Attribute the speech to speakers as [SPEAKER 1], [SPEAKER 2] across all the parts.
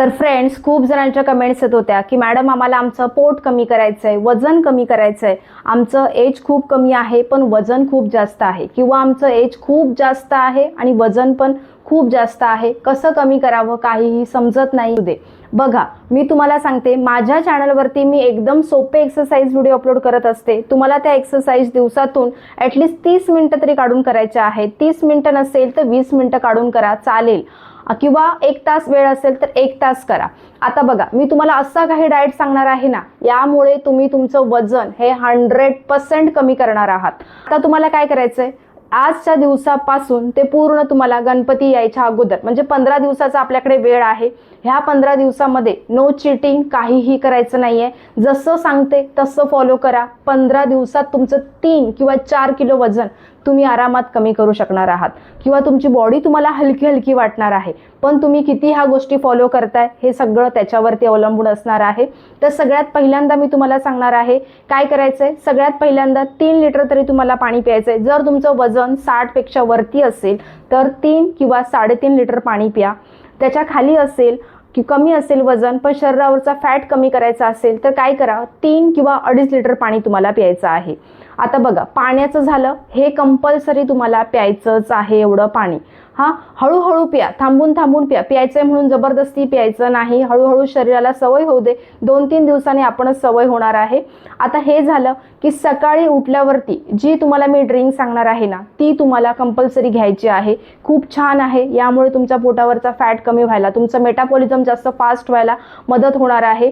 [SPEAKER 1] तर फ्रेंड्स खूप जणांच्या कमेंट्स येत होत्या की मॅडम आम्हाला आमचं पोट कमी करायचं आहे वजन कमी करायचं आहे आमचं एज खूप कमी आहे पण वजन खूप जास्त आहे. किंवा आमचं एज खूप जास्त आहे आणि वजन पण खूप जास्त आहे. कसं कमी करावं काहीही समजत नाही. दे. बघा मी तुम्हाला सांगते माझ्या चॅनलवरती मी एकदम सोपे एक्सरसाइज व्हिडिओ अपलोड करत असते. तुम्हाला त्या एक्सरसाइज दिवसातून ॲटलिस्ट तीस मिनटं तरी काढून करायच्या आहेत. तीस मिनटं नसेल तर वीस मिनटं काढून करा. चालेल. किंवा एक तास वेळ असेल तर एक तास करा. आता बघा मी तुम्हाला असा काही डाएट सांगणार आहे ना यामुळे तुम्ही तुमचं वजन हे हंड्रेड पर्सेंट कमी करणार आहात. आता तुम्हाला काय करायचंय? आजच्या दिवसापासून ते पूर्ण तुम्हाला गणपती यायच्या अगोदर म्हणजे पंधरा दिवसाचा आपल्याकडे वेळ आहे ह्या पंधरा दिवसामध्ये नो चिटिंग काहीही करायचं नाहीये. जसं सांगते तसं फॉलो करा. पंधरा दिवसात तुमचं तीन किंवा चार किलो वजन तुम्ही आरामात कमी करू शकणार आहात. किंवा तुमची बॉडी तुम्हाला हलकी हलकी वाटणार आहे. पण तुम्ही किती ह्या गोष्टी फॉलो करताय हे सगळं त्याच्यावरती अवलंबून असणार आहे. तर सगळ्यात पहिल्यांदा मी तुम्हाला सांगणार आहे काय करायचंय? सगळ्यात पहिल्यांदा तीन लिटर तरी तुम्हाला पाणी प्यायचंय. जर तुमचं वजन साठपेक्षा वरती असेल तर तीन किंवा साडेतीन लिटर पाणी प्या. त्याच्याखाली असेल की कमी असेल वजन पण शरीरावरचा फॅट कमी करायचा असेल तर काय करा? तीन किंवा अडीच लिटर पाणी तुम्हाला प्यायचं आहे. आता बघा पाण्याचं झालं हे कंपल्सरी तुम्हाला प्यायचंच आहे एवढं पाणी. हां हळूहळू प्या थांबून थांबून प्या. प्यायचंय म्हणून जबरदस्ती प्यायचं नाही. हळूहळू शरीराला सवय होऊ दे. दोन तीन दिवसांनी आपणच सवय होणार आहे. आता हे झालं की सकाळी उठल्यावरती जी तुम्हाला मी ड्रिंक सांगणार आहे ना ती तुम्हाला कंपल्सरी घ्यायची आहे. खूप छान आहे. यामुळे तुमच्या पोटावरचा फॅट कमी व्हायला तुमचं मेटाबॉलिझम जास्त फास्ट व्हायला मदत होणार आहे.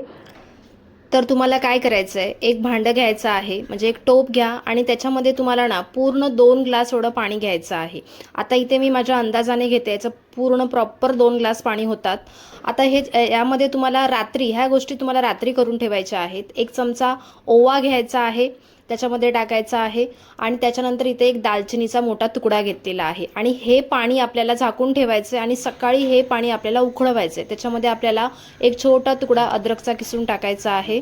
[SPEAKER 2] तर तुम्हाला काय करायचं आहे एक भांडं घ्यायचं आहे म्हणजे एक टोप घ्या आणि त्याच्यामध्ये तुम्हाला ना पूर्ण दोन ग्लास एवढं पाणी घ्यायचं आहे. आता इथे मी माझ्या अंदाजाने घेते याचं पूर्ण प्रॉपर दोन ग्लास पाणी होतात. आता हे यामध्ये तुम्हाला रात्री ह्या गोष्टी तुम्हाला रात्री करून ठेवायच्या आहेत. एक चमचा ओवा घ्यायचा आहे त्याच्यामध्ये टाकायचा आहे. आणि त्याच्यानंतर इथे एक दालचिनीचा मोठा तुकडा घेतलेला आहे. आणि हे पाणी आपल्याला झाकून ठेवायचं आहे आणि सकाळी हे पाणी आपल्याला उकळवायचं आहे. त्याच्यामध्ये आपल्याला एक छोटा तुकडा अद्रकचा किसून टाकायचा आहे.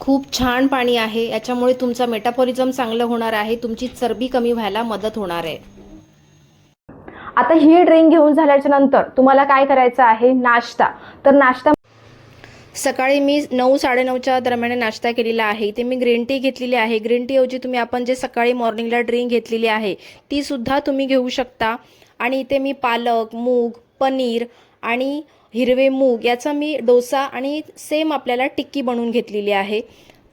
[SPEAKER 2] खूप छान पाणी आहे. याच्यामुळे तुमचा मेटाबॉलिझम चांगलं होणार आहे. तुमची चरबी कमी व्हायला मदत होणार आहे.
[SPEAKER 1] आता ही ड्रिंक घेऊन झाल्याच्यानंतर तुम्हाला काय करायचं आहे? नाश्ता. तर नाश्ता
[SPEAKER 2] सकाळी मी नऊ साडेनऊच्या दरम्यान नाश्ता केलेला आहे. इथे मी ग्रीन टी घेतलेली आहे. ग्रीन टीऐवजी तुम्ही आपण जे सकाळी मॉर्निंगला ड्रिंक घेतलेली आहे ती सुद्धा तुम्ही घेऊ शकता. आणि इथे मी पालक मूग पनीर आणि हिरवे मूग याचा मी डोसा आणि सेम आपल्याला टिक्की बनवून घेतलेली आहे.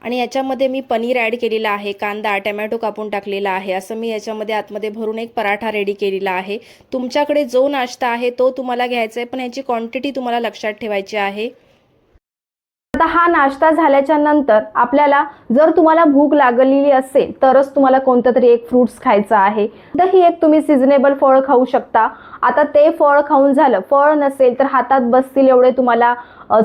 [SPEAKER 2] आणि याच्यामध्ये मी पनीर ॲड केलेला आहे. कांदा टमॅटो कापून टाकलेला आहे. असं मी याच्यामध्ये आतमध्ये भरून एक पराठा रेडी केलेला आहे. तुमच्याकडे जो नाश्ता आहे तो तुम्हाला घ्यायचा आहे पण ह्याची क्वांटिटी तुम्हाला लक्षात ठेवायची आहे.
[SPEAKER 1] हा नाश्ता झाल्याच्यानंतर आपल्याला जर तुम्हाला भूक लागलेली असेल तरच तुम्हाला कोणतं तरी एक फ्रुट्स खायचं आहे. तर ही एक तुम्ही सिजनेबल फळ खाऊ शकता. आता ते फळ खाऊन झालं फळ नसेल तर हातात बसतील एवढे तुम्हाला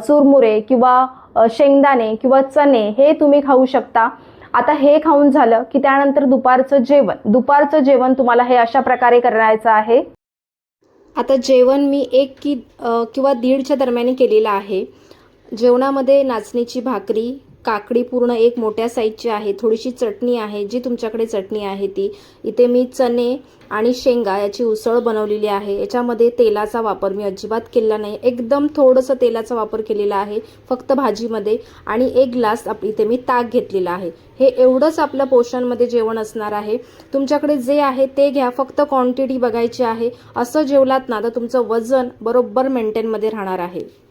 [SPEAKER 1] चुरमुरे किंवा शेंगदाणे किंवा चणे हे तुम्ही खाऊ शकता. आता हे खाऊन झालं की त्यानंतर दुपारचं जेवण. दुपारचं जेवण तुम्हाला हे अशा प्रकारे करायचं आहे.
[SPEAKER 2] आता जेवण मी एक की किंवा दीडच्या दरम्यान केलेलं आहे. जेवणामध्ये नाचणीची भाकरी काकडी पूर्ण एक मोठ्या साईजची आहे थोडीशी चटणी आहे जी तुमच्याकडे चटणी आहे ती. इथे मी चणे आणि शेंगा याची उसळ बनवलेली आहे. याच्यामध्ये तेलाचा वापर मी अजिबात केलेला नाही. एकदम थोडंसं तेलाचा वापर केलेला आहे फक्त भाजीमध्ये. आणि एक ग्लास आप इथे मी ताक घेतलेला आहे. हे एवढंच आपलं पोषणमध्ये जेवण असणार आहे. तुमच्याकडे जे आहे ते घ्या फक्त क्वांटिटी बघायची आहे. असं जेवलात ना तर तुमचं वजन बरोबर मेंटेनमध्ये राहणार आहे.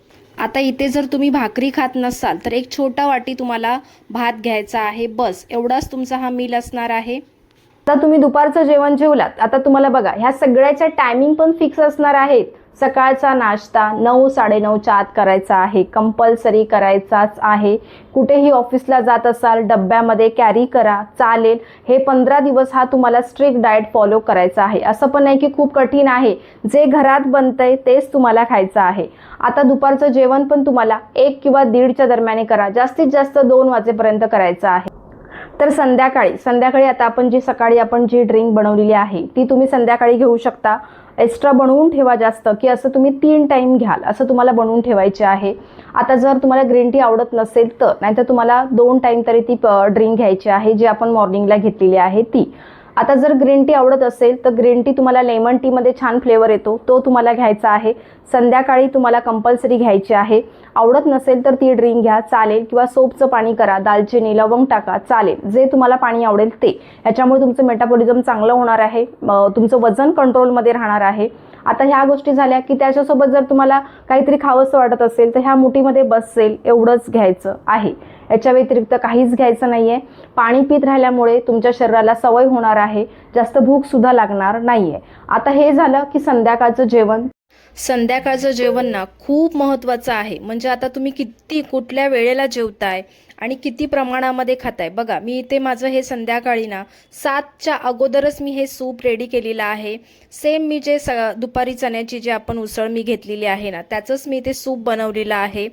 [SPEAKER 2] आता इथे जर तुम्ही भाकरी खात नसाल तर एक छोटा वाटी तुम्हाला भात घ्यायचा आहे. बस एवढाच तुमचा हा मील असणार आहे.
[SPEAKER 1] आता तुम्ही दुपारचं जेवण जेवलात. आता तुम्हाला बघा ह्या सगळ्याच्या टायमिंग पण फिक्स असणार आहेत. सकाळचा नाश्ता नऊ साडेनऊच्या आत करायचा आहे. कंपल्सरी करायचाच आहे. कुठेही ऑफिसला जात असाल डब्यामध्ये कॅरी करा चालेल. हे पंधरा दिवस हा तुम्हाला स्ट्रिक्ट डाएट फॉलो करायचा आहे. असं पण नाही की खूप कठीण आहे. जे घरात बनतंय तेच तुम्हाला खायचं आहे. आता दुपारचं जेवण पण तुम्हाला एक किंवा दीडच्या दरम्याने करा. जास्तीत जास्त दोन वाजेपर्यंत करायचं आहे. तर संध्याकाळी संध्याकाळी आता आपण जी सकाळी आपण जी ड्रिंक बनवलेली आहे ती तुम्ही संध्याकाळी घेऊ शकता. एक्स्ट्रा बनवून ठेवा जास्त की असं तुम्ही तीन टाईम घ्याल असं तुम्हाला बनवून ठेवायचे आहे. आता जर तुम्हाला ग्रीन टी आवडत नसेल तर नाहीतर तुम्हाला दोन टाईम तरी ती ड्रिंक घ्यायची आहे जी आपण मॉर्निंगला घेतलेली आहे ती. आता जर ग्रीन टी आवडत असेल तर ग्रीन टी तुम्हाला लेमन टीमध्ये छान फ्लेवर येतो. तो तुम्हाला घ्यायचा आहे. संध्याकाळी तुम्हाला कंपल्सरी घ्यायची आहे. आवडत नसेल तर ती ड्रिंक घ्या चालेल. किंवा सोपचं पाणी करा दालचिनी लवंग टाका चालेल. जे तुम्हाला पाणी आवडेल ते. याच्यामुळे तुमचं मेटाबॉलिझम चांगलं होणार आहे. तुमचं वजन कंट्रोलमध्ये राहणार आहे. आता ह्या गोष्टी झाल्या की त्याच्यासोबत जर तुम्हाला काहीतरी खावंसं वाटत असेल तर ह्या मुठीमध्ये बसेल. एवढंच घ्यायचं आहे. याच्या व्यतिरिक्त काहीच घ्यायचं नाही आहे पाणी पित राहिल्यामुळे तुमच्या शरीराला सवय होणार आहे. जास्त भूकसुद्धा लागणार नाही आहे आता हे झालं की संध्याकाळचं जेवण.
[SPEAKER 2] संध्याकाळचं जेवण ना खूप महत्त्वाचं आहे. म्हणजे आता तुम्ही किती कुठल्या वेळेला जेवताय आणि किती प्रमाणामध्ये खाताय? बघा मी इथे माझं हे संध्याकाळी ना सातच्या अगोदरच मी हे सूप रेडी केलेलं आहे. सेम मी जे स दुपारी चण्याची जे आपण उसळ मी घेतलेली आहे ना त्याचंच मी इथे सूप बनवलेलं आहे.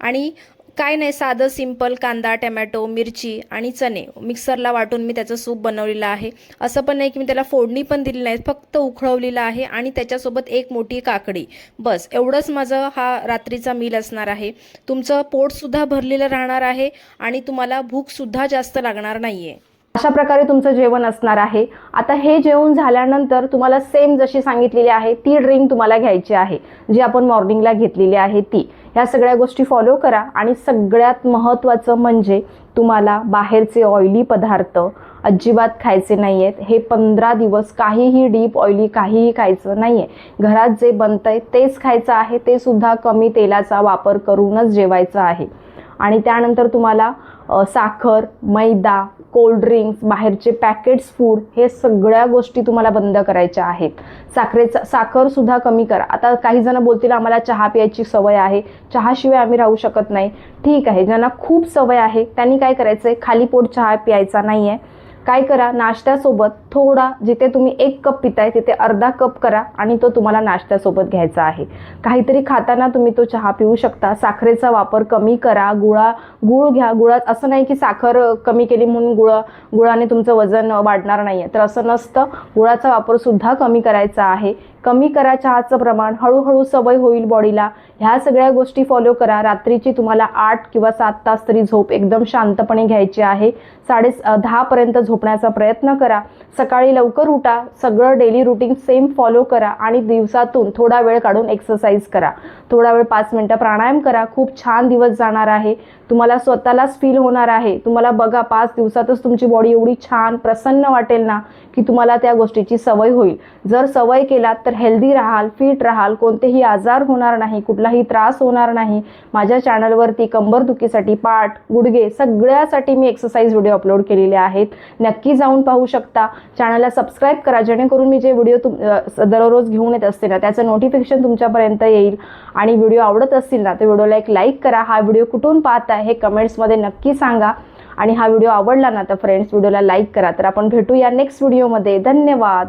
[SPEAKER 2] आणि काय नाही साधं सिंपल कांदा टमॅटो मिरची आणि चणे. मिक्सरला वाटून मी त्याचं सूप बनवलेलं आहे. असं पण नाही की मी त्याला फोडणी पण दिली नाही फक्त उखळवलेलं आहे आणि त्याच्यासोबत एक मोठी काकडी. बस एवढंच माझं हा रात्रीचा मील असणार आहे. तुमचं पोटसुद्धा भरलेलं राहणार आहे आणि तुम्हाला भूकसुद्धा जास्त लागणार नाही आहे
[SPEAKER 1] अशा प्रकारे तुमचं जेवण असणार आहे. आता हे जेवण झाल्यानंतर तुम्हाला सेम जशी सांगितलेली आहे ती ड्रिंक तुम्हाला घ्यायची आहे. जी आपण मॉर्निंगला घेतलेली आहे ती. ह्या सगळ्या गोष्टी फॉलो करा आणि सगळ्यात महत्त्वाचं म्हणजे तुम्हाला बाहेरचे ऑइली पदार्थ अजिबात खायचे नाही आहेत हे पंधरा दिवस काहीही डीप ऑइली काहीही खायचं नाही आहे घरात जे बनतंय तेच खायचं आहे ते सुद्धा कमी तेलाचा वापर करूनच जेवायचं आहे. आणि त्यानंतर तुम्हाला साखर मैदा कोल्ड्रिंक्स बाहेरचे पॅकेट्स फूड हे सगळ्या गोष्टी तुम्हाला बंद करायच्या आहेत. साखरेचा साखरसुद्धा कमी करा. आता काही जण बोलतील आम्हाला चहा प्यायची सवय आहे. चहाशिवाय आम्ही राहू शकत नाही. ठीक आहे ज्यांना खूप सवय आहे त्यांनी काय करायचं आहे खाली पोट चहा प्यायचा नाही आहे काय करा? नाश्त्यासोबत थोडा जिथे तुम्ही एक कप पिताय तिथे अर्धा कप करा आणि तो तुम्हाला नाश्त्यासोबत घ्यायचा आहे. काहीतरी खाताना तुम्ही तो चहा पिऊ शकता. साखरेचा वापर कमी करा. गुळा गुळ घ्या. गुळात असं नाही की साखर कमी केली म्हणून गुळ गुळाने तुमचं वजन वाढणार नाही आहे तर असं नसतं. गुळाचा वापरसुद्धा कमी करायचा आहे. कमी करा चहाचं प्रमाण हळूहळू सवय होईल बॉडीला ह्या सगळ्या गोष्टी फॉलो करा. रात्रीची तुम्हाला आठ किंवा सात तास तरी झोप एकदम शांतपणे घ्यायची आहे. साडे दहापर्यंत झोपण्याचा प्रयत्न करा. सकाळी लवकर उठा. सगळं डेली रुटीन सेम फॉलो करा आणि दिवसातून थोडा वेळ काढून एक्सरसाइज करा. थोडा वेळ पाच मिनटं प्राणायाम करा. खूप छान दिवस जाणार आहे. तुम्हाला स्वतःलाच फील होणार आहे. तुम्हाला बघा पाच दिवसातच तुमची बॉडी एवढी छान प्रसन्न वाटेल ना की तुम्हाला त्या गोष्टीची सवय होईल. जर सवय केलात तर हेल्दी राहाल फिट राहाल कोणतेही आजार होणार नाही कुठलाही त्रास होणार नाही. माझ्या चॅनलवरती कंबरदुखीसाठी पाठ गुडघे सगळ्यासाठी मी एक्सरसाइज व्हिडिओ अपलोड केलेले आहेत. नक्की जाऊन पाहू शकता. चॅनलला सबस्क्राईब करा जेणेकरून मी जे व्हिडिओ तुम दररोज घेऊन येत असते ना त्याचं नोटिफिकेशन तुमच्यापर्यंत येईल. आणि व्हिडिओ आवडत असतील ना तर व्हिडिओला एक लाईक करा. हा व्हिडिओ कुठून पाहताय हे कमेंट्समध्ये नक्की सांगा. आणि हा व्हिडिओ आवडला ना तर फ्रेंड्स व्हिडिओला लाईक करा. तर आपण भेटूया नेक्स्ट व्हिडिओमध्ये धन्यवाद.